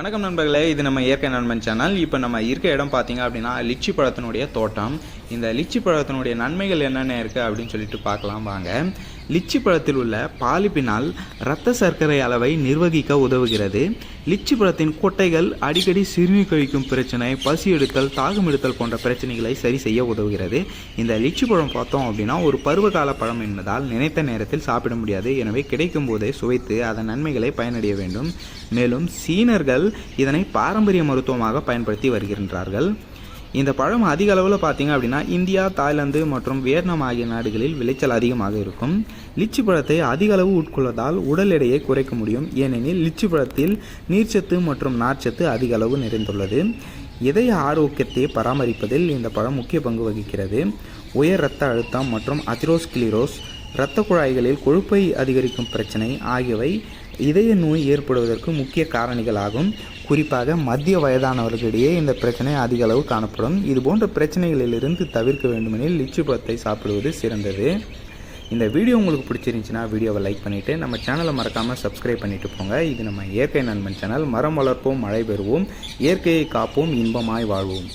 வணக்கம் நண்பர்களே இது நம்ம இயற்கை நண்பன் சேனல். இப்போ நம்ம இருக்க இடம் பார்த்தீங்க அப்படின்னா லிச்சி பழத்தினுடைய தோட்டம். இந்த லிச்சி பழத்தினுடைய நன்மைகள் என்னென்ன இருக்குது அப்படின்னு சொல்லிட்டு பார்க்கலாம் வாங்க. லிச்சி பழத்தில் உள்ள பாலிப்பினால் இரத்த சர்க்கரை அளவை நிர்வகிக்க உதவுகிறது. லிச்சி பழத்தின் கொட்டைகள் அடிக்கடி சிறுநீர் கழிக்கும் பிரச்சனை பசி எடுத்தல் தாகம் எடுத்தல் போன்ற பிரச்சனைகளை சரி செய்ய உதவுகிறது. இந்த லிச்சி பழம் பார்த்தோம் அப்படின்னா ஒரு பருவகால பழம் என்பதால் நினைத்த நேரத்தில் சாப்பிட முடியாது. எனவே கிடைக்கும் போதே சுவைத்து அதன் நன்மைகளை பயனடைய வேண்டும். மேலும் சீனர்கள் இதனை பாரம்பரிய மருத்துவமாக பயன்படுத்தி வருகின்றார்கள். இந்த பழம் அதிக அளவில் பார்த்தீங்க அப்படின்னா இந்தியா தாய்லாந்து மற்றும் வியட்நாம் ஆகிய நாடுகளில் விளைச்சல் அதிகமாக இருக்கும். லிச்சி பழத்தை அதிக அளவு உட்கொள்வதால் உடல் எடையை குறைக்க முடியும். ஏனெனில் லிச்சி பழத்தில் நீர்ச்சத்து மற்றும் நார்ச்சத்து அதிக அளவு நிறைந்துள்ளது. இதய ஆரோக்கியத்தை பராமரிப்பதில் இந்த பழம் முக்கிய பங்கு வகிக்கிறது. உயர் இரத்த அழுத்தம் மற்றும் அதிரோஸ்கிளிரோஸ் இரத்த குழாய்களில் கொழுப்பை அதிகரிக்கும் பிரச்சனை ஆகியவை இதய நோய் ஏற்படுவதற்கு முக்கிய காரணிகளாகும். குறிப்பாக மத்திய வயதானவர்களிடையே இந்த பிரச்சனை அதிக அளவு காணப்படும். இது போன்ற பிரச்சனைகளிலிருந்து தவிர்க்க வேண்டுமெனில் லிச்சி பழத்தை சாப்பிடுவது சிறந்தது. இந்த வீடியோ உங்களுக்கு பிடிச்சிருந்துச்சின்னா வீடியோவை லைக் பண்ணிவிட்டு நம்ம சேனலை மறக்காமல் சப்ஸ்கிரைப் பண்ணிவிட்டு போங்க. இது நம்ம இயற்கை நண்பன் சேனல். மரம் வளர்ப்போம் மழை பெறுவோம் இயற்கையை காப்போம் இன்பமாய் வாழ்வோம்.